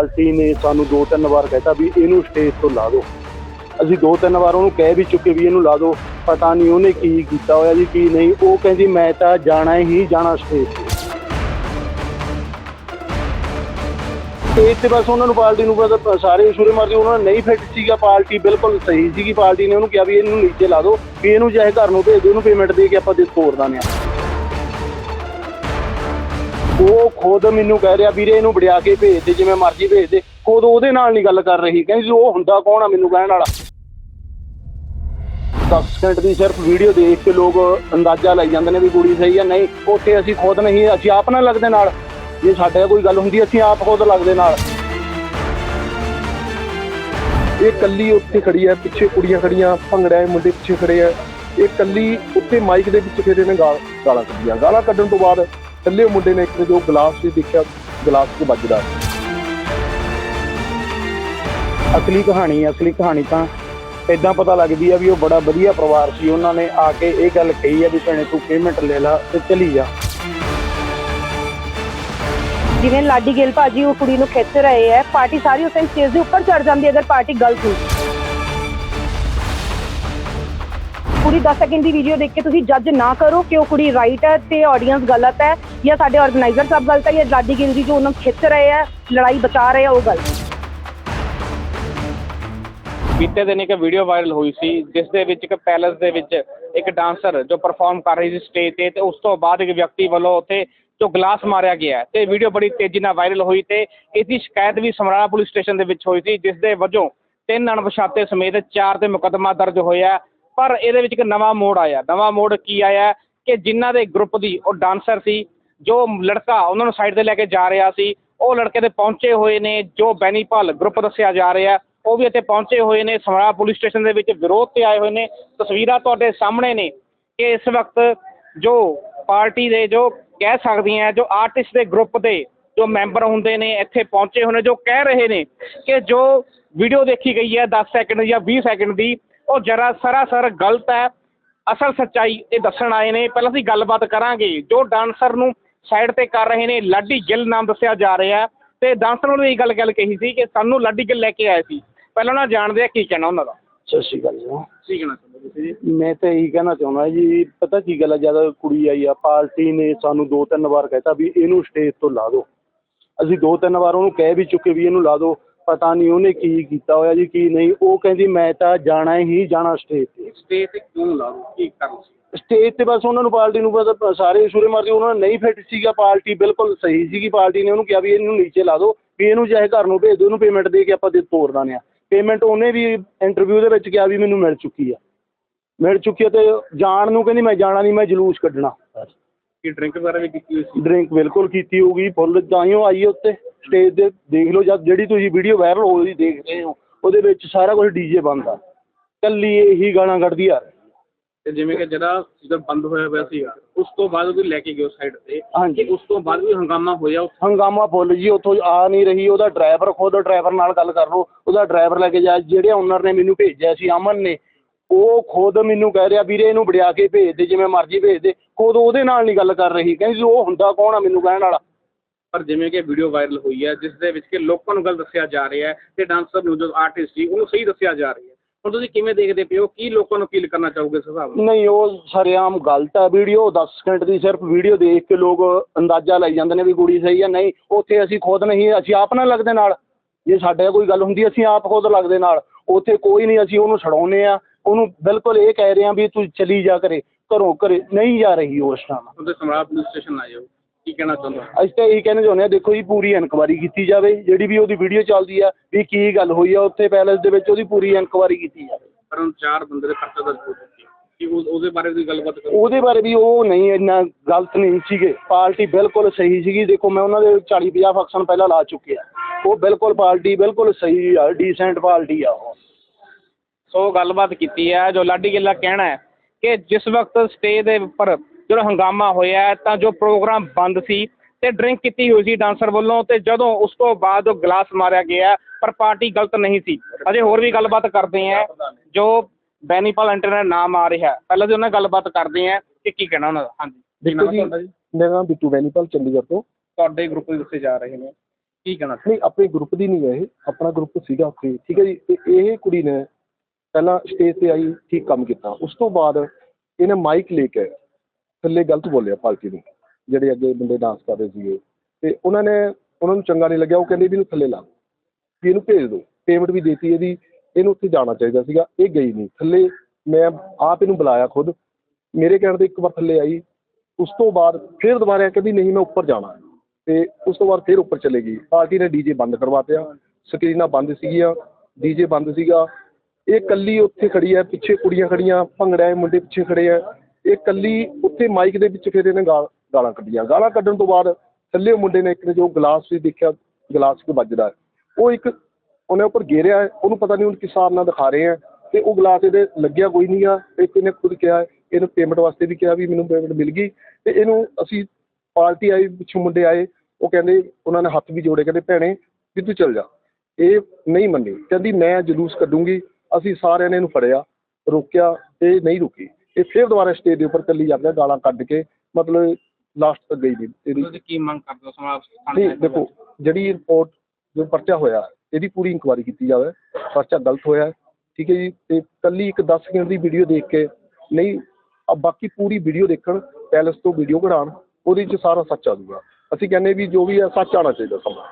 Party ਨੇ ਸਾਨੂੰ ਦੋ ਤਿੰਨ ਵਾਰ ਕਹਿਤਾ ਵੀ ਇਹਨੂੰ ਸਟੇਜ ਤੋਂ ਲਾ ਦਿਓ। ਅਸੀਂ ਦੋ ਤਿੰਨ ਵਾਰ ਉਹਨੂੰ ਕਹਿ ਵੀ ਚੁੱਕੇ ਵੀ ਇਹਨੂੰ ਲਾ ਦਿਓ। ਪਤਾ ਨਹੀਂ ਉਹਨੇ ਕੀ ਕੀਤਾ ਹੋਇਆ ਜੀ, ਕੀ ਨਹੀਂ। ਉਹ ਕਹਿੰਦੀ, ਮੈਂ ਤਾਂ ਜਾਣਾ ਹੀ ਜਾਣਾ ਸਟੇਜ ਤੇ। ਸਟੇਜ ਤੇ ਬਸ ਉਹਨਾਂ ਨੂੰ ਪਾਰਟੀ ਨੂੰ ਪਤਾ ਸਾਰੇ ਸ਼ੁਰੇ ਮਾਰਦੇ। ਉਹਨਾਂ ਨੇ ਨਹੀਂ ਫਿੱਟ ਸੀਗਾ ਪਾਰਟੀ ਬਿਲਕੁਲ ਸਹੀ ਸੀਗੀ ਪਾਰਟੀ ਨੇ। ਉਹਨੂੰ ਕਿਹਾ ਵੀ ਇਹਨੂੰ ਨੀਚੇ ਲਾ ਦਿਓ। ਵੀ ਇਹਨੂੰ ਚਾਹੇ ਘਰ ਨੂੰ ਭੇਜ ਦਿਓ ਇਹਨੂੰ ਪੇਮੈਂਟ ਦੇ ਕੇ ਆਪਾਂ ਦੇ ਤੋੜ ਦਾਂਗੇ। ਉਹ ਖੁਦ ਮੈਨੂੰ ਕਹਿ ਰਿਹਾ, ਵੀਰੇ ਇਹਨੂੰ ਵੜਿਆ ਕੇ ਭੇਜ ਦੇ, ਜਿਵੇਂ ਮਰਜ਼ੀ ਭੇਜ ਦੇ। ਖੁਦ ਉਹਦੇ ਨਾਲ ਨਹੀਂ ਗੱਲ ਕਰ ਰਹੀ। ਕਹਿੰਦੀ ਉਹ ਹੁੰਦਾ ਕੌਣ ਆ ਮੈਨੂੰ ਕਹਿਣ ਵਾਲਾ? 10 ਸਕਿੰਟ ਦੀ ਸਿਰਫ ਵੀਡੀਓ ਦੇਖ ਕੇ ਲੋਕ ਅੰਦਾਜ਼ਾ ਲਾਈ ਜਾਂਦੇ ਨੇ ਵੀ ਕੁੜੀ ਸਹੀ ਆ, ਨਹੀਂ, ਉੱਥੇ ਅਸੀਂ ਖੁਦ ਨਹੀਂ, ਅਸੀਂ ਆਪ ਨਾਲ ਲੱਗਦੇ ਨਾਲ। ਜੇ ਸਾਡੇ ਕੋਈ ਗੱਲ ਹੁੰਦੀ, ਅਸੀਂ ਆਪ ਖੁਦ ਲੱਗਦੇ ਨਾਲ। ਇਹ ਕੱਲੀ ਉੱਥੇ ਖੜੀ ਹੈ ਪਿੱਛੇ ਕੁੜੀਆਂ ਖੜੀਆਂ, ਭੰਗੜਾ ਮੁੰਡੇ ਪਿੱਛੇ ਖੜੇ ਆ। ਇਹ ਕੱਲੀ ਉੱਥੇ ਮਾਈਕ ਦੇ ਵਿੱਚ ਫਿਰ ਇਹਨੇ ਗਾਲ, ਗਾਲਾਂ ਕੱਢੀਆਂ। ਗਾਲਾਂ ਕੱਢਣ ਤੋਂ ਬਾਅਦ ਥੱਲੇ ਮੁੰਡੇ ਨੇ ਇੱਕ ਜੋ ਗਲਾਸ ਸੀ ਦੇਖਿਆ, ਗਲਾਸ 'ਚ ਵੱਜਦਾ। ਅਸਲੀ ਕਹਾਣੀ ਅਸਲੀ ਕਹਾਣੀ ਤਾਂ ਇਦਾਂ ਪਤਾ ਲੱਗਦੀ ਆ ਵੀ ਉਹ ਬੜਾ ਵਧੀਆ ਪਰਿਵਾਰ ਸੀ। ਉਹਨਾਂ ਨੇ ਆ ਕੇ ਇਹ ਗੱਲ ਕਹੀ ਆ ਵੀ ਭੈਣੇ ਤੂੰ ਪੇਮੈਂਟ ਲੈ ਲਾ ਤੇ ਚਲੀ ਜਾ। ਜਿਵੇਂ ਲਾਡੀ ਗਿੱਲ ਭਾਜੀ ਉਹ ਕੁੜੀ ਨੂੰ ਖਿੱਚ ਰਹੇ ਹੈ ਪਾਰਟੀ ਸਾਰੀ ਉਸ ਟਾਈਮ ਸਟੇਜ ਦੇ ਉੱਪਰ ਚੜ ਜਾਂਦੀ ਹੈ ਅਗਰ ਪਾਰਟੀ ਗਲਤ ਹੋਈ। ਪੂਰੀ 10 ਸੈਕਿੰਡ ਦੀ ਵੀਡੀਓ ਦੇਖ ਕੇ ਤੁਸੀਂ ਜੱਜ ਨਾ ਕਰੋ ਕਿ ਉਹ ਕੁੜੀ ਰਾਈਟ ਹੈ ਤੇ ਆਡੀਅנס ਗਲਤ ਹੈ ਜਾਂ ਸਾਡੇ ਆਰਗੇਨਾਈਜ਼ਰ ਸਾਹਿਬ ਗਲਤ ਹੈ ਜਾਂ ਲਾਡੀ ਗਿੱਲ ਜੀ ਜੋ ਉਹਨਾਂ ਨੂੰ ਖਿੱਚ ਰਹੇ ਹੈ, ਲੜਾਈ ਬਚਾ ਰਹੇ ਹੈ ਉਹ ਗਲਤ ਬੀਤੇ ਦਿਨ ਇੱਕ ਵੀਡੀਓ ਵਾਇਰਲ ਹੋਈ ਸੀ, ਜਿਸ ਦੇ ਵਿੱਚ ਇੱਕ ਪੈਲਸ ਦੇ ਵਿੱਚ ਇੱਕ ਡਾਂਸਰ ਜੋ ਪਰਫਾਰਮ ਕਰ ਰਹੀ ਸੀ ਸਟੇਜ ਤੇ ਤੇ ਉਸ ਤੋਂ ਬਾਅਦ ਇੱਕ ਵਿਅਕਤੀ ਵੱਲੋਂ ਉੱਥੇ ਜੋ ਗਲਾਸ ਮਾਰਿਆ ਗਿਆ ਤੇ ਵੀਡੀਓ ਬੜੀ ਤੇਜ਼ੀ ਨਾਲ ਵਾਇਰਲ ਹੋਈ ਤੇ ਇਸ ਦੀ ਸ਼ਿਕਾਇਤ ਵੀ ਸਮਰਾਲਾ ਪੁਲਿਸ ਸਟੇਸ਼ਨ ਦੇ ਵਿੱਚ ਹੋਈ ਸੀ, ਜਿਸ ਦੇ ਵਜੋਂ ਤਿੰਨ ਅਣਪਛਾਤੇ ਸਮੇਤ ਚਾਰ ਤੇ ਮੁਕੱਦਮਾ ਦਰਜ ਹੋਇਆ। ਪਰ ਇਹਦੇ ਵਿੱਚ ਇੱਕ ਨਵਾਂ ਮੋੜ ਆਇਆ। ਨਵਾਂ ਮੋੜ ਕੀ ਆਇਆ ਕਿ ਜਿਨ੍ਹਾਂ ਦੇ ਗਰੁੱਪ ਦੀ ਉਹ ਡਾਂਸਰ ਸੀ, ਜੋ ਲੜਕਾ ਉਹਨਾਂ ਨੂੰ ਸਾਈਡ ਤੇ ਲੈ ਕੇ ਜਾ ਰਿਹਾ ਸੀ, ਉਹ ਲੜਕੇ ਦੇ ਪਹੁੰਚੇ ਹੋਏ ਨੇ, ਜੋ ਬੈਨੀਪਾਲ ਗਰੁੱਪ ਦੱਸਿਆ ਜਾ ਰਿਹਾ, ਉਹ ਵੀ ਇੱਥੇ ਪਹੁੰਚੇ ਹੋਏ ਨੇ ਸਮਰਾ ਪੁਲਿਸ ਸਟੇਸ਼ਨ ਦੇ ਵਿੱਚ ਵਿਰੋਧ ਤੇ ਆਏ ਹੋਏ ਨੇ। ਤਸਵੀਰਾਂ ਤੁਹਾਡੇ ਸਾਹਮਣੇ ਨੇ ਕਿ ਇਸ ਵਕਤ ਜੋ ਪਾਰਟੀ ਦੇ ਜੋ ਕਹਿ ਸਕਦੀਆਂ ਜੋ ਆਰਟਿਸਟ ਦੇ ਗਰੁੱਪ ਦੇ ਜੋ ਮੈਂਬਰ ਹੁੰਦੇ ਨੇ, ਇੱਥੇ ਪਹੁੰਚੇ ਹੋਏ ਨੇ, ਜੋ ਕਹਿ ਰਹੇ ਨੇ ਕਿ ਜੋ ਵੀਡੀਓ ਦੇਖੀ ਗਈ ਹੈ 10 ਸੈਕਿੰਡ ਜਾਂ 20 ਸੈਕਿੰਡ ਦੀ ਉਹ ਜਰਾ ਸਰਾਸਰ ਗਲਤ ਹੈ। ਅਸਲ ਸੱਚਾਈ ਇਹ ਦੱਸਣ ਆਏ ਨੇ। ਪਹਿਲਾਂ ਅਸੀਂ ਗੱਲਬਾਤ ਕਰਾਂਗੇ। ਜੋ ਡਾਂਸਰ ਨੂੰ ਸਾਈਡ ਤੇ ਕਰ ਰਹੇ ਨੇ ਲਾਡੀ ਗਿੱਲ ਨਾਮ ਦੱਸਿਆ ਜਾ ਰਿਹਾ ਤੇ ਡਾਂਸਰ ਨੂੰ ਇਹ ਗੱਲ ਗੱਲ ਕਹੀ ਸੀ ਕਿ ਸਾਨੂੰ ਲਾਡੀ ਗਿੱਲ ਲੈ ਕੇ ਆਏ ਸੀ। ਪਹਿਲਾਂ ਉਹਨਾਂ ਜਾਣਦੇ ਆ ਕੀ ਕਹਿਣਾ ਉਹਨਾਂ ਦਾ। ਸਤਿ ਸ਼੍ਰੀ ਅਕਾਲ ਜੀ। ਕੀ ਕਹਿਣਾ ਚਾਹੁੰਦੇ ਤੁਸੀਂ ਜੀ? ਮੈਂ ਤਾਂ ਇਹੀ ਕਹਿਣਾ ਚਾਹੁੰਦਾ ਜੀ ਪਤਾ ਕੀ ਗੱਲ ਆ ਜਦ ਕੁੜੀ ਆਈ ਆ ਪਾਰਟੀ ਨੇ ਸਾਨੂੰ ਦੋ ਤਿੰਨ ਵਾਰ ਕਹਿਤਾ ਵੀ ਇਹਨੂੰ ਸਟੇਜ ਤੋਂ ਲਾ ਦਿਓ। ਅਸੀਂ ਦੋ ਤਿੰਨ ਵਾਰ ਉਹਨੂੰ ਕਹਿ ਵੀ ਚੁੱਕੇ ਵੀ ਇਹਨੂੰ ਲਾ ਦਿਓ। ਪਤਾ ਨਹੀਂ ਉਹਨੇ ਕੀ ਕੀਤਾ ਹੋਇਆ ਜੀ ਕੀ ਨਹੀਂ। ਉਹ ਕਹਿੰਦੀ ਮੈਂ ਤਾਂ ਜਾਣਾ ਹੀ ਜਾਣਾ ਸਟੇਜ ਤੇ। ਸਟੇਜ ਤੇ ਕਿਉਂ ਲਾ ਕੀ ਕਰਨ ਸੀ? ਸਟੇਜ ਤੇ ਬਸ ਉਹਨਾਂ ਨੂੰ ਪਾਰਟੀ ਨੂੰ ਪਤਾ ਸਾਰੇ ਸ਼ੁਰੇ ਮਾਰਦੇ ਉਹਨਾਂ ਨੇ ਨਹੀਂ ਫਿੱਟ ਸੀਗਾ ਪਾਰਟੀ ਬਿਲਕੁਲ ਸਹੀ ਸੀਗੀ ਪਾਰਟੀ ਨੇ। ਉਹਨੂੰ ਕਿਹਾ ਵੀ ਇਹਨੂੰ ਨੀਚੇ ਲਾ ਦਿਓ ਵੀ ਇਹਨੂੰ ਚਾਹੇ ਘਰ ਨੂੰ ਭੇਜ ਦਿਓ ਇਹਨੂੰ ਪੇਮੈਂਟ ਦੇ ਕੇ ਆਪਾਂ ਦੇ ਤੋੜ ਦਾਂਗੇ ਪੇਮੈਂਟ ਉਹਨੇ ਵੀ ਇੰਟਰਵਿਊ ਦੇ ਵਿੱਚ ਕਿਹਾ ਵੀ ਮੈਨੂੰ ਮਿਲ ਚੁੱਕੀ ਆ। ਮਿਲ ਚੁੱਕੀ ਆ ਤੇ ਜਾਣ ਨੂੰ ਕਹਿੰਦੀ ਮੈਂ ਜਾਣਾ ਨਹੀਂ ਮੈਂ ਜਲੂਸ ਕੱਢਣਾ। ਕੀ ਡਰਿੰਕ ਵਗੈਰਾ ਵੀ ਕੀਤੀ ਹੋਈ ਸੀ? ਡਰਿੰਕ ਬਿਲਕੁਲ ਕੀਤੀ ਹੋਊਗੀ ਫੁੱਲ ਤਾਈਓ ਆਈ ਹੈ ਉੱਤੇ। ਸਟੇਜ ਤੇ ਦੇਖ ਲਓ ਜਦ ਜਿਹੜੀ ਤੁਸੀਂ ਵੀਡੀਓ ਵਾਇਰਲ ਹੋਈ ਦੇਖ ਰਹੇ ਹੋ ਉਹਦੇ ਵਿੱਚ ਸਾਰਾ ਕੁਝ ਡੀਜੇ ਬੰਦਾ ਕੱਲੀ ਇਹੀ ਗਾਣਾ ਕੱਢਦੀ ਆ। ਤੇ ਜਿਵੇਂ ਕਿ ਜਿਹੜਾ ਜਦੋਂ ਬੰਦ ਹੋਇਆ ਹੋਇਆ ਸੀਗਾ ਉਸ ਤੋਂ ਬਾਅਦ ਉਹਦੀ ਲੈ ਕੇ ਗਏ ਸਾਈਡ ਤੇ। ਹਾਂਜੀ। ਉਸ ਤੋਂ ਬਾਅਦ ਵੀ ਹੰਗਾਮਾ ਹੋਇਆ ਉੱਥੇ? ਹੰਗਾਮਾ ਫੁੱਲ ਜੀ ਉੱਥੋਂ ਆ ਨਹੀਂ ਰਹੀ ਉਹਦਾ ਡਰਾਈਵਰ ਖੁਦ ਡਰਾਈਵਰ ਨਾਲ ਗੱਲ ਕਰ ਲਓ ਉਹਦਾ ਡਰਾਈਵਰ ਲੈ ਕੇ ਜਾ ਜਿਹੜੇ ਓਨਰ ਨੇ ਮੈਨੂੰ ਭੇਜਿਆ ਸੀ ਅਮਨ ਨੇ ਉਹ ਖੁਦ ਮੈਨੂੰ ਕਹਿ ਰਿਹਾ ਵੀਰੇ ਇਹਨੂੰ ਵੜਿਆ ਕੇ ਭੇਜ ਦੇ ਜਿਵੇਂ ਮਰਜ਼ੀ ਭੇਜ ਦੇ। ਖੁਦ ਉਹਦੇ ਨਾਲ ਨਹੀਂ ਗੱਲ ਕਰ ਰਹੀ ਕਹਿੰਦੀ ਉਹ ਹੁੰਦਾ ਕੌਣ ਆ ਮੈਨੂੰ ਕਹਿਣ ਵਾਲਾ? ਪਰ ਜਿਵੇਂ ਕਿ ਵੀਡੀਓ ਵਾਇਰਲ ਹੋਈ ਹੈ ਜਿਸ ਦੇ ਵਿੱਚ ਕਿ ਲੋਕਾਂ ਨੂੰ ਗੱਲ ਦੱਸਿਆ ਜਾ ਰਿਹਾ ਹੈ ਤੇ ਡਾਂਸਰ ਨੂੰ ਜੋ ਆਰਟਿਸਟ ਸੀ ਉਹਨੂੰ ਸਹੀ ਦੱਸਿਆ ਜਾ ਰਿਹਾ ਹੈ। ਹੁਣ ਤੁਸੀਂ ਕਿਵੇਂ ਦੇਖਦੇ ਪਿਓ ਕੀ ਲੋਕਾਂ ਨੂੰ ਅਪੀਲ ਕਰਨਾ ਚਾਹੋਗੇ ਇਸ ਹਿਸਾਬ ਨਾਲ? ਨਹੀਂ ਉਹ ਸਰੇਆਮ ਗਲਤ ਹੈ ਵੀਡੀਓ 10 ਸਕਿੰਟ ਦੀ ਸਿਰਫ ਵੀਡੀਓ ਦੇਖ ਕੇ ਲੋਕ ਅੰਦਾਜ਼ਾ ਲਾਈ ਜਾਂਦੇ ਨੇ ਵੀ ਕੁੜੀ ਸਹੀ ਹੈ ਨਹੀਂ। ਉੱਥੇ ਅਸੀਂ ਖੁਦ ਨਹੀਂ ਅਸੀਂ ਆਪ ਨਾਲ ਲੱਗਦੇ ਨਾਲ। ਜੇ ਸਾਡੇ ਕੋਈ ਗੱਲ ਹੁੰਦੀ ਅਸੀਂ ਆਪ ਖੁਦ ਲੱਗਦੇ ਨਾਲ। ਉੱਥੇ ਕੋਈ ਨਹੀਂ ਅਸੀਂ ਉਹਨੂੰ ਛਡਾਉਨੇ ਆ ਉਹਨੂੰ ਬਿਲਕੁਲ ਇਹ ਕਹਿ ਰਹੇ ਆ ਵੀ ਤੂੰ ਚਲੀ ਜਾ ਕਰੇ ਘਰੋਂ ਘਰੇ ਨਹੀਂ ਜਾ ਰਹੀ ਉਸ ਟਾਈਮ ਤੇ ਸਮਰਾਲਾ ਪੁਲਿਸ ਸਟੇਸ਼ਨ ਆਏ ਹੋ ਕੀ ਕਹਿਣਾ ਚਾਹੁੰਦੇ ਹੋ? ਅਸੀਂ ਤਾਂ ਇਹੀ ਕਹਿੰਦੇ ਚਾਹੁੰਦੇ ਆ ਦੇਖੋ ਜੀ ਪੂਰੀ ਇਨਕੁਆਰੀ ਕੀਤੀ ਜਾਵੇ ਜਿਹੜੀ ਵੀ ਉਹਦੀ ਵੀਡੀਓ ਚੱਲਦੀ ਆ ਵੀ ਕੀ ਗੱਲ ਹੋਈ ਆ ਉੱਥੇ ਪੈਲੇਸ ਦੇ ਵਿੱਚ ਉਹਦੀ ਪੂਰੀ ਇਨਕੁਆਰੀ ਕੀਤੀ ਜਾਵੇ। ਪਰ ਹੁਣ ਚਾਰ ਬੰਦੇ ਦੇ ਪਰਚਾ ਦਰਜ ਹੋ ਚੁੱਕੀ ਹੈ ਕੀ ਉਹ- ਉਹਦੇ ਬਾਰੇ ਵੀ ਗੱਲਬਾਤ ਕਰੋ। ਉਹਦੇ ਬਾਰੇ ਵੀ ਉਹ ਨਹੀਂ ਇੰਨਾ ਗਲਤ ਨਹੀਂ ਸੀਗੇ। ਪਾਰਟੀ ਬਿਲਕੁਲ ਸਹੀ ਸੀਗੀ। ਦੇਖੋ ਮੈਂ ਉਹਨਾਂ ਦੇ 40 50 ਫੰਕਸ਼ਨ ਪਹਿਲਾਂ ਲਾ ਚੁੱਕੇ ਆ। ਉਹ ਬਿਲਕੁਲ ਪਾਰਟੀ ਬਿਲਕੁਲ ਸਹੀ ਆ ਡੀਸੈਂਟ ਪਾਰਟੀ ਆ ਉਹ। ਸੋ ਗੱਲਬਾਤ ਕੀਤੀ ਹੈ ਜੋ ਲਾਡੀ ਗਿੱਲ ਦਾ ਕਹਿਣਾ ਹੈ ਕਿ ਜਿਸ ਵਕਤ ਸਟੇਜ ਦੇ ਉੱਪਰ ਜਦੋਂ ਹੰਗਾਮਾ ਹੋਇਆ ਤਾਂ ਜੋ ਪ੍ਰੋਗਰਾਮ ਬੰਦ ਸੀ ਤੇ ਡਰਿੰਕ ਕੀਤੀ ਹੋਈ ਸੀ ਡਾਂਸਰ ਵੱਲੋਂ ਤੇ ਜਦੋਂ ਉਸ ਤੋਂ ਬਾਅਦ ਉਹ ਗਲਾਸ ਮਾਰਿਆ ਗਿਆ ਪਰ ਪਾਰਟੀ ਗਲਤ ਨਹੀਂ ਸੀ। ਅਜੇ ਹੋਰ ਵੀ ਗੱਲਬਾਤ ਕਰਦੇ ਆ ਜੋ ਬੈਨੀਪਾਲ ਇੰਟਰਨੈਟ ਨਾਮ ਆ ਰਿਹਾ ਪਹਿਲਾਂ ਤੇ ਉਹਨਾਂ ਗੱਲਬਾਤ ਕਰਦੇ ਆ ਕਿ ਕੀ ਕਹਿਣਾ ਉਹਨਾਂ ਦਾ? ਹਾਂਜੀ। ਨਾਮ ਜੀ ਮੇਰਾ ਨਾਮ ਬਿੱਟੂ ਬੈਨੀਪਾਲ ਚੰਡੀਗੜ੍ਹ ਤੋਂ। ਤੁਹਾਡੇ ਗਰੁੱਪ ਦੇ ਦੱਸੇ ਜਾ ਰਹੇ ਨੇ। ਕੀ ਕਹਿਣਾ ਨਹੀਂ ਆਪਣੇ ਗਰੁੱਪ ਦੀ ਨਹੀਂ ਹੈ ਇਹ ਆਪਣਾ ਗਰੁੱਪ ਸੀਗਾ ਉੱਥੇ ਠੀਕ ਹੈ ਜੀ ਤੇ ਇਹ ਕੁੜੀ ਨੇ ਪਹਿਲਾਂ ਸਟੇਜ ਤੇ ਆਈ ਠੀਕ ਕੰਮ ਕੀਤਾ। ਉਸ ਤੋਂ ਬਾਅਦ ਇਹਨੇ ਮਾਈਕ ਲੈ ਕੇ ਥੱਲੇ ਗਲਤ ਬੋਲਿਆ ਪਾਰਟੀ ਨੂੰ, ਜਿਹੜੇ ਅੱਗੇ ਬੰਦੇ ਡਾਂਸ ਕਰ ਰਹੇ ਸੀਗੇ। ਤੇ ਉਹਨਾਂ ਨੇ, ਉਹਨਾਂ ਨੂੰ ਚੰਗਾ ਨਹੀਂ ਲੱਗਿਆ, ਉਹ ਕਹਿੰਦੇ ਵੀ ਇਹਨੂੰ ਥੱਲੇ ਲਾ ਵੀ ਇਹਨੂੰ ਭੇਜ ਦਿਓ। ਪੇਮੈਂਟ ਵੀ ਦੇਤੀ ਇਹਦੀ, ਇਹਨੂੰ ਉੱਥੇ ਜਾਣਾ ਚਾਹੀਦਾ ਸੀਗਾ, ਇਹ ਗਈ ਨਹੀਂ। ਥੱਲੇ ਮੈਂ ਆਪ ਇਹਨੂੰ ਬੁਲਾਇਆ ਖੁਦ। ਮੇਰੇ ਕਹਿਣ ਤੇ ਇੱਕ ਵਾਰ ਥੱਲੇ ਆਈ। ਉਸ ਤੋਂ ਬਾਅਦ ਫਿਰ ਦੁਬਾਰਾ ਕਹਿੰਦੀ, ਨਹੀਂ, ਮੈਂ ਉੱਪਰ ਜਾਣਾ ਤੇ ਉਸ ਤੋਂ ਬਾਅਦ ਫਿਰ ਉੱਪਰ ਚਲੇ ਗਈ। ਪਾਰਟੀ ਨੇ ਡੀਜੇ ਬੰਦ ਕਰਵਾਤਿਆ ਸਕਰੀਨਾਂ ਬੰਦ ਸੀਗੀਆਂ। ਡੀਜੇ ਬੰਦ ਸੀਗਾ। ਇਹ ਕੱਲੀ ਉੱਥੇ ਖੜੀ ਹੈ, ਪਿੱਛੇ ਕੁੜੀਆਂ ਖੜੀਆਂ, ਭੰਗੜਾ ਦੇ ਮੁੰਡੇ ਪਿੱਛੇ ਖੜੇ ਹੈ। ਇਹ ਕੱਲੀ ਉੱਥੇ ਮਾਈਕ ਦੇ ਵਿੱਚ ਫਿਰ ਇਹਨੇ ਗਾਲ- ਗਾਲਾਂ ਕੱਢੀਆਂ। ਗਾਲਾਂ ਕੱਢਣ ਤੋਂ ਬਾਅਦ ਥੱਲੇ ਮੁੰਡੇ ਨੇ ਇੱਕ ਨੇ ਜੋ ਗਲਾਸ ਵੀ ਦੇਖਿਆ, ਗਲਾਸ ਕਿ ਵੱਜਦਾ। ਉਹ ਇੱਕ ਉਹਨੇ ਉੱਪਰ ਗੇਰਿਆ, ਉਹਨੂੰ ਪਤਾ ਨਹੀਂ ਉਹ ਕਿਸ ਹਿਸਾਬ ਨਾਲ ਦਿਖਾ ਰਹੇ ਆ ਤੇ ਉਹ ਗਲਾਸ ਇਹਦੇ ਲੱਗਿਆ ਕੋਈ ਨਹੀਂ ਆ। ਇੱਕ ਇਹਨੇ ਖੁਦ ਕਿਹਾ, ਇਹਨੂੰ ਪੇਮੈਂਟ ਵਾਸਤੇ ਵੀ ਕਿਹਾ ਵੀ ਮੈਨੂੰ ਪੇਮੈਂਟ ਮਿਲ ਗਈ ਤੇ ਇਹਨੂੰ ਅਸੀਂ ਪਾਰਟੀ ਆਈ, ਪਿੱਛੋਂ ਮੁੰਡੇ ਆਏ, ਉਹ ਕਹਿੰਦੇ ਉਹਨਾਂ ਨੇ ਹੱਥ ਵੀ ਜੋੜੇ, ਕਹਿੰਦੇ ਭੈਣੇ ਵੀ ਤੂੰ ਚੱਲ ਜਾ। ਇਹ ਨਹੀਂ ਮੰਨੀ। ਕਹਿੰਦੀ ਮੈਂ ਜਲੂਸ ਕੱਢੂੰਗੀ, ਅਸੀਂ ਸਾਰਿਆਂ ਨੇ ਇਹਨੂੰ ਫੜਿਆ, ਰੋਕਿਆ ਇਹ ਨਹੀਂ ਰੁਕੀ। ਇਹ ਫਿਰ ਦੁਬਾਰਾ ਸਟੇਜ ਦੇ ਉੱਪਰ ਚੱਲੀ ਜਾਂਦਾ ਗਾਲਾਂ ਕੱਢ ਕੇ ਮਤਲਬ ਲਾਸਟ ਤੱਕ ਗਈ ਨਹੀਂ। ਇਹਦੀ ਤੁਸੀਂ ਕੀ ਮੰਗ ਕਰਦੇ ਹੋ ਸਮਾਜ ਨਹੀਂ ਦੇਖੋ ਜਿਹੜੀ ਰਿਪੋਰਟ ਜੋ ਪਰਚਾ ਹੋਇਆ ਇਹਦੀ ਪੂਰੀ ਇਨਕੁਆਇਰੀ ਕੀਤੀ ਜਾਵੇ। ਪਰਚਾ ਗਲਤ ਹੋਇਆ ਠੀਕ ਹੈ ਜੀ? ਤੇ ਕੱਲੀ ਇੱਕ 10 ਸਕਿੰਟ ਦੀ ਵੀਡੀਓ ਦੇਖ ਕੇ ਨਹੀਂ ਆ ਬਾਕੀ ਪੂਰੀ ਵੀਡੀਓ ਦੇਖਣ ਪੈਲਸ ਤੋਂ ਵੀਡੀਓ ਕਢਾਉਣ ਉਹਦੇ 'ਚ ਸਾਰਾ ਸੱਚ ਆ ਜਾਊਗਾ। ਅਸੀਂ ਕਹਿੰਦੇ ਵੀ ਜੋ ਵੀ ਹੈ ਸੱਚ ਆਉਣਾ ਚਾਹੀਦਾ ਸਮਾਂ।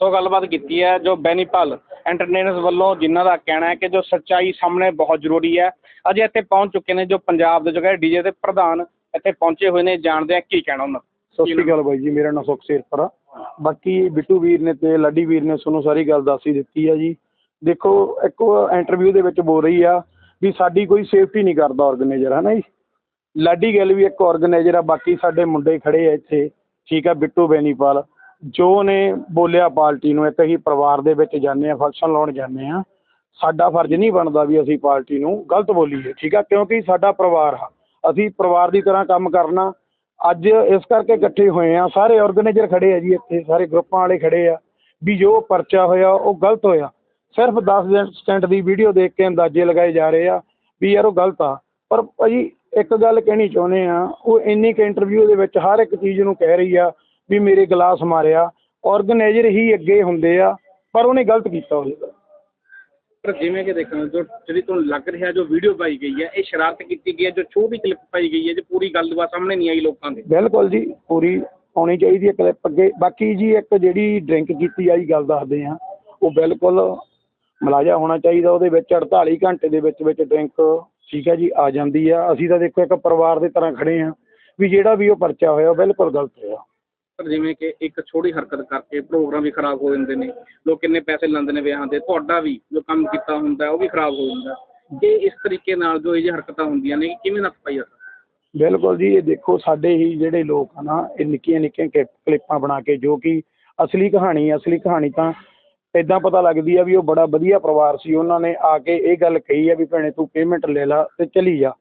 ਸੋ ਗੱਲਬਾਤ ਕੀਤੀ ਹੈ ਜੋ ਬੈਨੀਪਾਲ ਐਂਟਰਟੇਨਰਸ ਵੱਲੋਂ ਜਿਨ੍ਹਾਂ ਦਾ ਕਹਿਣਾ ਹੈ ਕਿ ਜੋ ਸੱਚਾਈ ਸਾਹਮਣੇ ਬਹੁਤ ਜ਼ਰੂਰੀ ਹੈ। ਅਜੇ ਇੱਥੇ ਪਹੁੰਚ ਚੁੱਕੇ ਨੇ ਜੋ ਪੰਜਾਬ ਦੇ ਜਗ੍ਹਾ ਡੀਜੇ ਦੇ ਪ੍ਰਧਾਨ ਇੱਥੇ ਪਹੁੰਚੇ ਹੋਏ ਨੇ ਜਾਣਦੇ ਆ ਕੀ ਕਹਿਣਾ ਉਹਨਾਂ। ਸਤਿ ਸ਼੍ਰੀ ਅਕਾਲ ਬਾਈ ਜੀ ਮੇਰਾ ਨਾਮ ਸੁਖ ਸੇਰਪੁਰ ਆ ਬਾਕੀ ਬਿੱਟੂ ਵੀਰ ਨੇ ਤੇ ਲਾਡੀ ਵੀਰ ਨੇ ਤੁਹਾਨੂੰ ਸਾਰੀ ਗੱਲ ਦੱਸ ਹੀ ਦਿੱਤੀ ਆ ਜੀ। ਦੇਖੋ ਇੱਕ ਇੰਟਰਵਿਊ ਦੇ ਵਿੱਚ ਬੋਲ ਰਹੀ ਆ ਵੀ ਸਾਡੀ ਕੋਈ ਸੇਫਟੀ ਨਹੀਂ ਕਰਦਾ ਆਰਗੇਨਾਈਜ਼ਰ ਹੈ ਨਾ ਜੀ? ਲਾਡੀ ਗਿੱਲ ਵੀ ਇੱਕ ਆਰਗੇਨਾਈਜ਼ਰ ਆ ਬਾਕੀ ਸਾਡੇ ਮੁੰਡੇ ਖੜੇ ਆ ਇੱਥੇ। ਠੀਕ ਆ ਬਿੱਟੂ ਬੈਨੀਪਾਲ। ਜੋ ਨੇ ਬੋਲਿਆ ਪਾਰਟੀ ਨੂੰ, ਇੱਕ ਅਸੀਂ ਪਰਿਵਾਰ ਦੇ ਵਿੱਚ ਜਾਂਦੇ ਆ ਫੰਕਸ਼ਨ ਲਾਉਣ ਜਾਂਦੇ ਆ ਸਾਡਾ ਫਰਜ਼ ਨਹੀਂ ਬਣਦਾ ਵੀ ਅਸੀਂ ਪਾਰਟੀ ਨੂੰ ਗਲਤ ਬੋਲੀਏ, ਠੀਕ ਆ? ਕਿਉਂਕਿ ਸਾਡਾ ਪਰਿਵਾਰ ਆ, ਅਸੀਂ ਪਰਿਵਾਰ ਦੀ ਤਰ੍ਹਾਂ ਕੰਮ ਕਰਨਾ, ਅੱਜ ਇਸ ਕਰਕੇ ਇਕੱਠੇ ਹੋਏ ਆ ਸਾਰੇ ਆਰਗੇਨਾਈਜ਼ਰ ਖੜੇ ਆ ਜੀ ਇੱਥੇ, ਸਾਰੇ ਗਰੁੱਪਾਂ ਵਾਲੇ ਖੜੇ ਆ, ਵੀ ਜੋ ਪਰਚਾ ਹੋਇਆ ਉਹ ਗਲਤ ਹੋਇਆ। ਸਿਰਫ 10 ਸਕਿੰਟ ਦੀ ਵੀਡੀਓ ਦੇਖ ਕੇ ਅੰਦਾਜ਼ੇ ਲਗਾਏ ਜਾ ਰਹੇ ਆ ਵੀ ਯਾਰ ਉਹ ਗਲਤ ਆ। ਪਰ ਭਾਜੀ, ਇੱਕ ਗੱਲ ਕਹਿਣੀ ਚਾਹੁੰਦੇ ਆ ਉਹ ਇੰਨੀ ਕੁ ਇੰਟਰਵਿਊ ਦੇ ਵਿੱਚ ਹਰ ਇੱਕ ਚੀਜ਼ ਨੂੰ ਕਹਿ ਰਹੀ ਆ ਵੀ ਮੇਰੇ ਗਲਾਸ ਮਾਰਿਆ ਆਰਗੇਨਾਈਜ਼ਰ ਹੀ ਅੱਗੇ ਹੁੰਦੇ ਆ ਪਰ ਉਹਨੇ ਗਲਤ ਕੀਤਾ ਉਹਦੇ ਪਰ ਜਿਵੇਂ ਕਿ ਦੇਖੋ ਜੋ ਜਿਹੜੀ ਤੁਹਾਨੂੰ ਲੱਗ ਰਿਹਾ ਜੋ ਵੀਡੀਓ ਪਾਈ ਗਈ ਹੈ ਇਹ ਸ਼ਰਾਰਤ ਕੀਤੀ ਗਈ ਹੈ ਜੋ ਛੋਟੀ ਕਲਿੱਪ ਪਾਈ ਗਈ ਹੈ ਜੋ ਪੂਰੀ ਗੱਲਬਾਤ ਸਾਹਮਣੇ ਨਹੀਂ ਆਈ ਲੋਕਾਂ ਦੇ। ਬਿਲਕੁਲ ਜੀ ਪੂਰੀ ਆਉਣੀ ਚਾਹੀਦੀ ਹੈ ਕਲਿੱਪ ਅੱਗੇ। ਬਾਕੀ ਜੀ ਇੱਕ ਜਿਹੜੀ ਡਰਿੰਕ ਕੀਤੀ ਆਈ ਗੱਲ ਦੱਸਦੇ ਆ ਉਹ ਬਿਲਕੁਲ ਮਲਾਜਾ ਹੋਣਾ ਚਾਹੀਦਾ ਉਹਦੇ ਵਿੱਚ 48 ਘੰਟੇ ਦੇ ਵਿੱਚ ਵਿੱਚ ਡਰਿੰਕ ਠੀਕ ਹੈ ਜੀ ਆ ਜਾਂਦੀ ਆ। ਅਸੀਂ ਤਾਂ ਦੇਖੋ ਇੱਕ ਪਰਿਵਾਰ ਦੇ ਤਰ੍ਹਾਂ ਖੜੇ ਆ ਵੀ ਜਿਹੜਾ ਵੀ ਉਹ ਪਰਚਾ ਹੋਇਆ ਉਹ ਬਿਲਕੁਲ ਗਲਤ ਹੋਇਆ। ਪਰ ਜਿਵੇਂ ਕਿ ਇੱਕ ਛੋਟੀ ਹਰਕਤ ਕਰਕੇ ਪ੍ਰੋਗਰਾਮ ਵੀ ਖਰਾਬ ਹੋ ਜਾਂਦੇ ਨੇ, ਲੋਕ ਕਿੰਨੇ ਪੈਸੇ ਲੈਂਦੇ ਨੇ ਵਿਆਹਾਂ ਦੇ, ਤੁਹਾਡਾ ਵੀ ਜੋ ਕੰਮ ਕੀਤਾ ਹੁੰਦਾ, ਉਹ ਵੀ ਖਰਾਬ ਹੋ ਜਾਂਦਾ। ਜੇ ਇਸ ਤਰੀਕੇ ਨਾਲ ਜੋ ਇਹ ਜਿਹੀ ਹਰਕਤਾਂ ਹੁੰਦੀਆਂ ਨੇ, ਕਿਵੇਂ ਨੱਥ ਪਾਈ ਜਾ ਬਿਲਕੁਲ ਜੀ, ਇਹ ਦੇਖੋ ਸਾਡੇ ਹੀ ਜਿਹੜੇ ਲੋਕ ਆ ਨਾ, ਇਹ ਨਿੱਕੀਆਂ ਨਿੱਕੀਆਂ ਕਲਿ- ਕਲਿੱਪਾਂ ਬਣਾ ਕੇ ਜੋ ਕਿ ਅਸਲੀ ਕਹਾਣੀ ਅਸਲੀ ਕਹਾਣੀ ਤਾਂ ਇਦਾਂ ਪਤਾ ਲੱਗਦੀ ਆ ਵੀ ਉਹ ਬੜਾ ਵਧੀਆ ਪਰਿਵਾਰ ਸੀ, ਉਹਨਾਂ ਨੇ ਆ ਕੇ ਇਹ ਗੱਲ ਕਹੀ ਆ ਵੀ ਭੈਣੇ ਤੂੰ ਪੇਮੈਂਟ ਲੈ ਲਾ ਤੇ ਚਲੀ ਜਾ।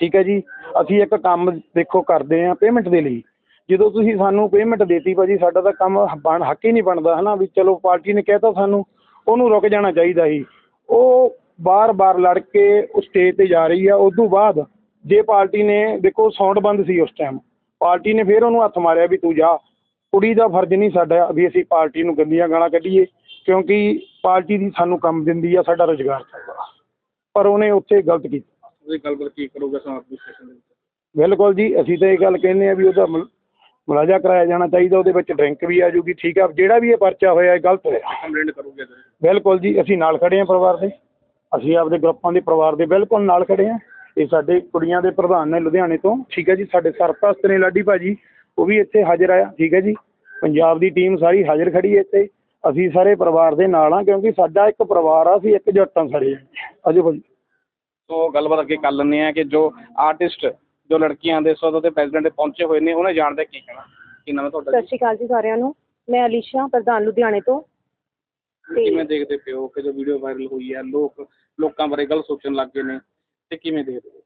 ਠੀਕ ਹੈ ਜੀ, ਅਸੀਂ ਇੱਕ ਕੰਮ ਦੇਖੋ ਕਰਦੇ ਆ ਪੇਮੈਂਟ ਦੇ ਲਈ। ਜਦੋਂ ਤੁਸੀਂ ਸਾਨੂੰ ਪੇਮੈਂਟ ਦੇਤੀ ਭਾਜੀ ਸਾਡਾ ਤਾਂ ਕੰਮ ਬਣ ਹੱਕ ਹੀ ਨਹੀਂ ਬਣਦਾ ਹਨਾ? ਵੀ ਚਲੋ ਪਾਰਟੀ ਨੇ ਕਹਿਤਾ ਸਾਨੂੰ ਉਹਨੂੰ ਰੁਕ ਜਾਣਾ ਚਾਹੀਦਾ ਸੀ। ਉਹ ਬਾਰ-ਬਾਰ ਲੜ ਕੇ ਉਸ ਸਟੇਜ ਤੇ ਜਾ ਰਹੀ ਆ। ਉਸ ਤੋਂ ਬਾਅਦ ਜੇ ਪਾਰਟੀ ਨੇ ਦੇਖੋ ਸਾਊਂਡ ਬੰਦ ਸੀ ਉਸ ਟਾਈਮ ਪਾਰਟੀ ਨੇ ਫਿਰ ਉਹਨੂੰ ਹੱਥ ਮਾਰਿਆ ਵੀ ਤੂੰ ਜਾ। ਕੁੜੀ ਦਾ ਫਰਜ਼ ਨਹੀਂ ਸਾਡਾ ਵੀ ਅਸੀਂ ਪਾਰਟੀ ਨੂੰ ਗੰਦੀਆਂ ਗਾਲਾਂ ਕੱਢੀਏ ਕਿਉਂਕਿ ਪਾਰਟੀ ਦੀ ਸਾਨੂੰ ਕੰਮ ਦਿੰਦੀ ਆ ਸਾਡਾ ਰੁਜ਼ਗਾਰ ਚੱਲਦਾ। ਪਰ ਉਹਨੇ ਉੱਥੇ ਗਲਤ ਕੀਤਾ। ਤੁਸੀਂ ਗੱਲਬਾਤ ਕੀ ਕਰੋਗੇ ਸਮਾਜ ਦੀ ਸਟੇਸ਼ਨ ਦੇ ਵਿੱਚ? ਬਿਲਕੁਲ ਜੀ ਅਸੀਂ ਤਾਂ ਇਹ ਗੱਲ ਕਹਿੰਦੇ ਆ ਵੀ ਉਹਦਾ ਮੁਲਾਜ਼ਾ ਕਰਾਇਆ ਜਾਣਾ ਚਾਹੀਦਾ ਉਹਦੇ ਵਿੱਚ ਡਰਿੰਕ ਵੀ ਆ ਜੂਗੀ ਠੀਕ ਆ ਜਿਹੜਾ ਵੀ ਇਹ ਪਰਚਾ ਹੋਇਆ ਇਹ ਗਲਤ ਹੋਇਆ। ਕੰਪਲੇਂਟ ਕਰੋਗੇ ਤੁਸੀਂ? ਬਿਲਕੁਲ ਜੀ ਅਸੀਂ ਨਾਲ ਖੜੇ ਹਾਂ ਪਰਿਵਾਰ ਦੇ ਅਸੀਂ ਆਪਦੇ ਗਰੁੱਪਾਂ ਦੇ ਪਰਿਵਾਰ ਦੇ ਬਿਲਕੁਲ ਨਾਲ ਖੜੇ ਹਾਂ। ਇਹ ਸਾਡੇ ਕੁੜੀਆਂ ਦੇ ਪ੍ਰਧਾਨ ਨੇ ਲੁਧਿਆਣੇ ਤੋਂ ਠੀਕ ਹੈ ਜੀ ਸਾਡੇ ਸਰਪ੍ਰਸਤ ਨੇ ਲਾਡੀ ਭਾਜੀ ਉਹ ਵੀ ਇੱਥੇ ਹਾਜ਼ਰ ਆ ਠੀਕ ਹੈ ਜੀ। ਪੰਜਾਬ ਦੀ ਟੀਮ ਸਾਰੀ ਹਾਜ਼ਰ ਖੜੀ ਹੈ ਇੱਥੇ ਅਸੀਂ ਸਾਰੇ ਪਰਿਵਾਰ ਦੇ ਨਾਲ ਆ ਕਿਉਂਕਿ ਸਾਡਾ ਇੱਕ ਪਰਿਵਾਰ ਆ ਅਸੀਂ ਇੱਕ ਜੱਟਾਂ ਸਾਰੇ ਅਜੇ ਭਾਜੀ। ਸੋ ਗੱਲਬਾਤ ਅੱਗੇ ਕਰ ਲੈਂਦੇ ਆ ਕਿ ਜੋ ਆਰਟਿਸਟ ਜੋ ਲੜਕੀਆਂ ਦੇ ਸੋ ਦੇ ਪ੍ਰੈਜ਼ੀਡੈਂਟ ਪਹੁੰਚੇ ਹੋਏ ਨੇ ਉਹਨੇ ਜਾਣਦੇ ਕੀ ਕਹਿਣਾ? ਕੀ ਨਾਮ ਹੈ ਤੁਹਾਡਾ ਸਤਿ ਸ਼੍ਰੀ ਅਕਾਲ ਜੀ ਸਾਰਿਆਂ ਨੂੰ। ਮੈਂ ਅਲੀਸ਼ਾ ਪ੍ਰਧਾਨ ਲੁਧਿਆਣੇ ਤੋਂ? ਕਿਵੇਂ ਦੇਖਦੇ ਪਿਓ ਕਿ ਜੋ ਵੀਡੀਓ ਵਾਇਰਲ ਹੋਈ ਹੈ ਲੋਕ ਲੋਕਾਂ ਬਾਰੇ ਗਲਤ ਸੋਚਣ ਲੱਗ ਗਏ ਨੇ ਤੇ ਕਿਵੇਂ ਦੇਖਦੇ ਹੋ?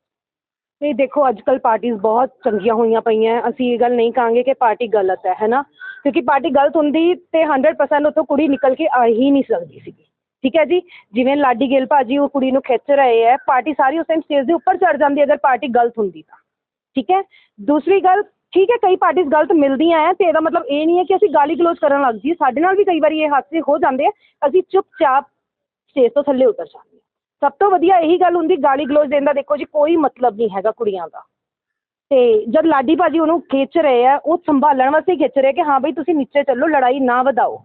ਨਹੀਂ ਦੇਖੋ ਅੱਜ ਕੱਲ ਪਾਰਟੀਆਂ ਬਹੁਤ ਚੰਗੀਆਂ ਹੋਈਆਂ ਪਈਆਂ। ਹੈ। ਅਸੀਂ ਇਹ ਗੱਲ ਨਹੀਂ ਕਹਾਂਗੇ ਕਿ ਪਾਰਟੀ ਗਲਤ ਹੈ ਹੈ ਨਾ? ਕਿਉਂਕਿ ਪਾਰਟੀ ਗਲਤ ਹੁੰਦੀ ਤੇ 100% ਉੱਥੋਂ ਕੁੜੀ ਨਿਕਲ ਕੇ ਆ ਹੀ ਨਹੀਂ ਸਕਦੀ ਸੀ ਠੀਕ ਹੈ ਜੀ? ਜਿਵੇਂ ਲਾਡੀ ਗਿੱਲ ਭਾਜੀ ਉਹ ਕੁੜੀ ਨੂੰ ਖਿੱਚ ਰਹੇ ਹੈ ਪਾਰਟੀ ਸਾਰੀ ਉਸ ਟਾਈਮ ਸਟੇਜ ਦੇ ਉੱਪਰ ਚੜ ਜਾਂਦੀ ਅਗਰ ਪਾਰਟੀ ਗਲਤ ਹੁੰਦੀ ਤਾਂ। ਠੀਕ ਹੈ? ਦੂਸਰੀ ਗੱਲ, ਠੀਕ ਹੈ, ਕਈ ਪਾਰਟੀਜ਼ ਗਲਤ ਮਿਲਦੀਆਂ ਹੈ ਅਤੇ ਇਹਦਾ ਮਤਲਬ ਇਹ ਨਹੀਂ ਹੈ ਕਿ ਅਸੀਂ ਗਾਲੀ ਗਲੋਚ ਕਰਨ ਲੱਗ ਜਾਈਏ। ਸਾਡੇ ਨਾਲ ਵੀ ਕਈ ਵਾਰੀ ਇਹ ਹਾਦਸੇ ਹੋ ਜਾਂਦੇ ਆ। ਅਸੀਂ ਚੁੱਪਚਾਪ ਸਟੇਜ ਤੋਂ ਥੱਲੇ ਉਤਰ ਜਾਂਦੇ ਹਾਂ। ਸਭ ਤੋਂ ਵਧੀਆ ਇਹੀ ਗੱਲ ਹੁੰਦੀ, ਗਾਲੀ ਗਲੋਚ ਦੇਣ ਦਾ ਦੇਖੋ ਜੀ, ਕੋਈ ਮਤਲਬ ਨਹੀਂ ਹੈਗਾ ਕੁੜੀਆਂ ਦਾ। ਅਤੇ ਜਦ ਲਾਡੀ ਭਾਜੀ ਉਹਨੂੰ ਖਿੱਚ ਰਹੇ ਆ, ਉਹ ਸੰਭਾਲਣ ਵਾਸਤੇ ਖਿੱਚ ਰਹੇ ਕਿ ਹਾਂ ਬਈ ਤੁਸੀਂ ਨੀਚੇ ਚੱਲੋ, ਲੜਾਈ ਨਾ ਵਧਾਓ।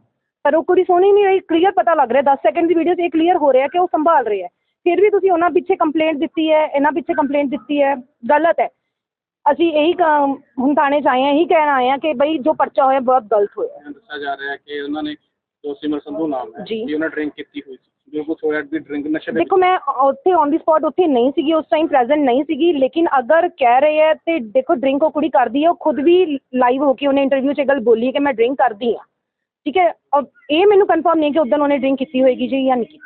ਪਰ ਉਹ ਕੁੜੀ ਸੋਹਣੀ ਨਹੀਂ ਰਹੀ ਕਲੀਅਰ ਪਤਾ ਲੱਗ ਰਿਹਾ, ਦਸ ਸੈਕਿੰਡ ਦੀ ਵੀਡੀਓ 'ਚ ਇਹ ਕਲੀਅਰ ਹੋ ਰਿਹਾ ਕਿ ਉਹ ਸੰਭਾਲ ਰਹੇ ਹੈ ਫਿਰ ਵੀ ਤੁਸੀਂ ਉਹਨਾਂ ਪਿੱਛੇ ਕੰਪਲੇਂਟ ਦਿੱਤੀ ਹੈ, ਇਹਨਾਂ ਪਿੱਛੇ ਕੰਪਲੇਂਟ ਦਿੱਤੀ ਹੈ। ਗਲਤ ਹੈ। ਅਸੀਂ ਇਹੀ ਹੁਣ ਥਾਣੇ 'ਚ ਆਏ ਹਾਂ ਇਹੀ ਕਹਿਣ ਆਏ ਹਾਂ ਕਿ ਬਈ ਜੋ ਪਰਚਾ ਹੋਇਆ ਬਹੁਤ ਗਲਤ ਹੋਇਆ। ਦੱਸਿਆ ਜਾ ਰਿਹਾ ਹੈ ਕਿ ਉਹਨਾਂ ਨੇ ਜੋ ਸਿਮਰ ਸੰਧੂ ਨਾਮ ਹੈ ਜੀ। ਕਿ ਉਹਨਾਂ ਡਰਿੰਕ ਕੀਤੀ ਹੋਈ ਸੀ। ਜੋ ਕੁਝ ਹੋਇਆ ਦੀ ਡਰਿੰਕ ਨਸ਼ੇ ਦੇ ਦੇਖੋ ਮੈਂ ਉੱਥੇ ਔਨ ਦੀ ਸਪੌਟ ਉੱਥੇ ਨਹੀਂ ਸੀਗੀ ਉਸ ਟਾਈਮ ਪ੍ਰੈਜ਼ੈਂਟ ਨਹੀਂ ਸੀਗੀ ਲੇਕਿਨ ਅਗਰ ਕਹਿ ਰਹੇ ਹੈ ਤੇ ਦੇਖੋ ਡਰਿੰਕ ਉਹ ਕੁੜੀ ਕਰਦੀ ਹੈ ਉਹ ਖੁਦ ਵੀ ਲਾਈਵ ਹੋ ਕੇ ਉਹਨੇ ਇੰਟਰਵਿਊ 'ਚ ਇਹ ਗੱਲ ਬੋਲੀ ਹੈ ਕਿ ਮੈਂ ਡਰਿੰਕ ਕਰਦੀ ਹਾਂ। ਠੀਕ ਹੈ? ਔਰ ਇਹ ਮੈਨੂੰ ਕਨਫਰਮ ਨਹੀਂ ਕਿ ਉਦੋਂ ਉਹਨੇ ਡਰਿੰਕ ਕੀਤੀ ਹੋਏਗੀ ਜੀ ਜਾਂ ਨਹੀਂ ਕੀਤੀ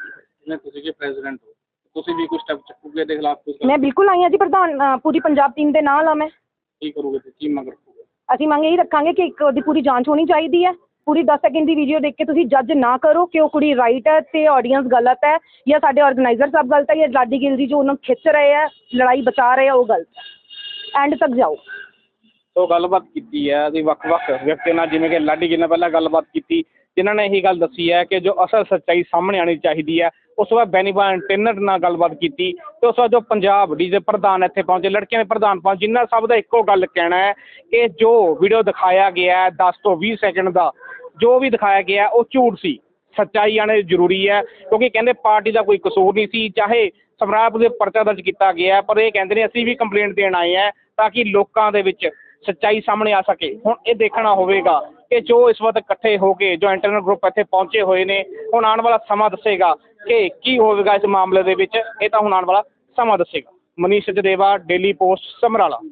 ਜਿਵੇਂ ਤੁਸੀਂ ਕਿ ਪ੍ਰੈਜ਼ੀਡੈਂਟ ਹੋ। ਤੁਸੀਂ ਵੀ ਕੋਈ ਸਟੈਪ ਚੁੱਕੋਗੇ ਦੇ ਖਿਲਾਫ ਕੁਝ ਮੈਂ ਬਿਲਕੁਲ ਆਈ ਹਾਂ ਜੀ ਪ੍ਰਧਾਨ ਅ, ਪੂਰੀ ਪੰਜਾਬ ਟੀਮ ਦੇ ਨਾਲ ਆ ਮੈਂ। ਕੀ ਕਰੋਗੇ ਤੇ ਕੀ ਮੰਗ ਰੱਖੋਗੇ? ਅਸੀਂ ਮੰਗ ਇਹੀ ਰੱਖਾਂਗੇ ਕਿ ਇੱਕ ਉਹਦੀ ਪੂਰੀ ਜਾਂਚ ਹੋਣੀ ਚਾਹੀਦੀ ਹੈ। ਪੂਰੀ 10 ਸੈਕਿੰਡ ਦੀ ਵੀਡੀਓ ਦੇਖ ਕੇ ਤੁਸੀਂ ਜੱਜ ਨਾ ਕਰੋ ਕਿ ਉਹ ਕੁੜੀ ਰਾਈਟ ਹੈ ਤੇ ਆਡੀਅנס ਗਲਤ ਹੈ ਜਾਂ ਸਾਡੇ ਆਰਗੇਨਾਈਜ਼ਰ ਸਾਹਿਬ ਗਲਤ ਹੈ ਜਾਂ ਲਾਡੀ ਗਿੱਲ ਜੀ ਜੋ ਉਹਨੂੰ ਖਿੱਚ ਰਹੇ ਹੈ ਲੜਾਈ ਬਚਾ ਰਹੇ ਆ ਉਹ ਗਲਤ ਹੈ। ਐਂਡ ਤੱਕ ਜਾਓ। ਸੋ ਗੱਲਬਾਤ ਕੀਤੀ ਹੈ ਅਸੀਂ ਵੱਖ-ਵੱਖ ਵਿਅਕਤੀਆਂ ਨਾਲ ਜਿਵੇਂ ਕਿ ਲਾਡੀ ਜੀ ਨਾਲ ਪਹਿਲਾਂ ਗੱਲਬਾਤ ਕੀਤੀ, ਜਿਨ੍ਹਾਂ ਨੇ ਇਹੀ ਗੱਲ ਦੱਸੀ ਹੈ ਕਿ ਜੋ ਅਸਲ ਸੱਚਾਈ ਸਾਹਮਣੇ ਆਣੀ ਚਾਹੀਦੀ ਹੈ, ਉਸ ਤੋਂ ਬਾਅਦ ਬੈਨੀਵਾ ਐਂਟਰਟੇਨਰ ਨਾਲ ਗੱਲਬਾਤ ਕੀਤੀ ਤੇ ਉਸ ਤੋਂ ਬਾਅਦ ਜੋ ਪੰਜਾਬ ਡੀ ਦੇ ਪ੍ਰਧਾਨ ਇੱਥੇ ਪਹੁੰਚੇ, ਲੜਕੀਆਂ ਦੇ ਪ੍ਰਧਾਨ ਪਹੁੰਚੇ, ਜਿਨ੍ਹਾਂ ਸਭ ਦਾ ਇੱਕੋ ਗੱਲ ਕਹਿਣਾ ਹੈ ਕਿ ਜੋ ਵੀਡੀਓ ਦਿਖਾਇਆ ਗਿਆ ਹੈ 10 ਤੋਂ 20 ਸੈਕਿੰਡ ਦਾ, ਜੋ ਵੀ ਦਿਖਾਇਆ ਗਿਆ ਉਹ ਝੂਠ ਸੀ। ਸੱਚਾਈ ਆਣੇ ਜ਼ਰੂਰੀ ਹੈ, ਕਿਉਂਕਿ ਕਹਿੰਦੇ ਪਾਰਟੀ ਦਾ ਕੋਈ ਕਸੂਰ ਨਹੀਂ ਸੀ, ਚਾਹੇ ਸਮਰਾਟ ਦੇ ਪਰਚਾ ਦਰਜ ਕੀਤਾ ਗਿਆ ਪਰ ਇਹ ਕਹਿੰਦੇ ਨੇ ਅਸੀਂ ਵੀ ਕੰਪਲੇਂਟ ਦੇਣ ਆਏ ਹਾਂ ਤਾਂ ਕਿ ਲੋਕਾਂ ਦੇ ਵਿੱਚ ਸੱਚਾਈ ਸਾਹਮਣੇ ਆ ਸਕੇ। ਹੁਣ ਇਹ ਦੇਖਣਾ ਹੋਵੇਗਾ ਕਿ ਜੋ ਇਸ ਵਕਤ ਇਕੱਠੇ ਹੋ ਕੇ, ਜੋ ਇੰਟਰਨਲ ਗਰੁੱਪ ਇੱਥੇ ਪਹੁੰਚੇ ਹੋਏ ਨੇ, ਹੁਣ ਆਉਣ ਵਾਲਾ ਸਮਾਂ ਦੱਸੇਗਾ ਕਿ ਕੀ ਹੋਵੇਗਾ ਇਸ ਮਾਮਲੇ ਦੇ ਵਿੱਚ। ਇਹ ਤਾਂ ਹੁਣ ਆਉਣ ਵਾਲਾ ਸਮਾਂ ਦੱਸੇਗਾ। Manish Jadeva Daily Post Samrala.